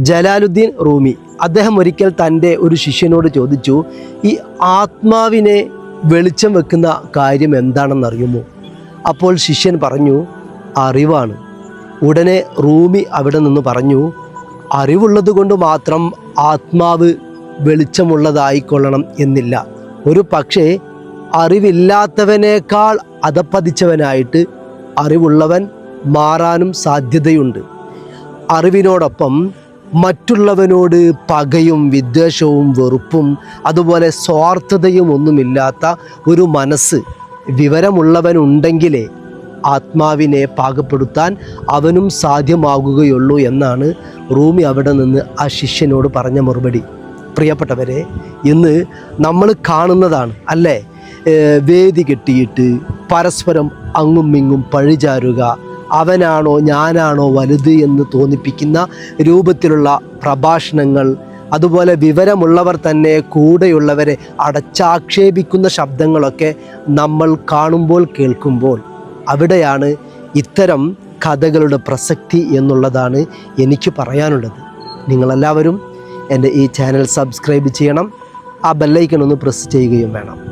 ജലാലുദ്ദീൻ റൂമി. അദ്ദേഹം ഒരിക്കൽ തന്റെ ഒരു ശിഷ്യനോട് ചോദിച്ചു ഈ ആത്മാവിനെ വെളിച്ചം വെക്കുന്ന കാര്യം എന്താണെന്നറിയുമോ? അപ്പോൾ ശിഷ്യൻ പറഞ്ഞു അറിവാണ്. ഉടനെ റൂമി അവിടെ നിന്ന് പറഞ്ഞു അറിവുള്ളതുകൊണ്ട് മാത്രം ആത്മാവ് വെളിച്ചമുള്ളതായിക്കൊള്ളണം എന്നില്ല. ഒരു പക്ഷേ അറിവില്ലാത്തവനേക്കാൾ അതപ്പതിച്ചവനായിട്ട് അറിവുള്ളവൻ മാറാനും സാധ്യതയുണ്ട്. അറിവിനോടൊപ്പം മറ്റുള്ളവനോട് പകയും വിദ്വേഷവും വെറുപ്പും അതുപോലെ സ്വാർത്ഥതയും ഒന്നുമില്ലാത്ത ഒരു മനസ്സ് വിവരമുള്ളവനുണ്ടെങ്കിലേ ആത്മാവിനെ പാകപ്പെടുത്താൻ അവനും സാധ്യമാകുകയുള്ളൂ എന്നാണ് റൂമി അവിടെ നിന്ന് ആ ശിഷ്യനോട് പറഞ്ഞ മറുപടി. പ്രിയപ്പെട്ടവരെ ഇന്ന് നമ്മൾ കാണുന്നതാണ് അല്ലേ? വേദി കെട്ടിയിട്ട് പരസ്പരം അങ്ങും ഇങ്ങും പഴിചാരുക അവനാണോ ഞാനാണോ വലുത് എന്ന് തോന്നിപ്പിക്കുന്ന രൂപത്തിലുള്ള പ്രഭാഷണങ്ങൾ അതുപോലെ വിവരമുള്ളവർ തന്നെ കൂടെയുള്ളവരെ അടച്ചാക്ഷേപിക്കുന്ന ശബ്ദങ്ങളൊക്കെ നമ്മൾ കാണുമ്പോൾ കേൾക്കുമ്പോൾ അവിടെയാണ് ഇത്തരം കഥകളുടെ പ്രസക്തി എന്നുള്ളതാണ് എനിക്ക് പറയാനുള്ളത്. നിങ്ങളെല്ലാവരും എന്റെ ഈ ചാനൽ സബ്സ്ക്രൈബ് ചെയ്യണം ആ ബെല്ലൈക്കൺ ഒന്ന് പ്രസ് ചെയ്യുകയും വേണം.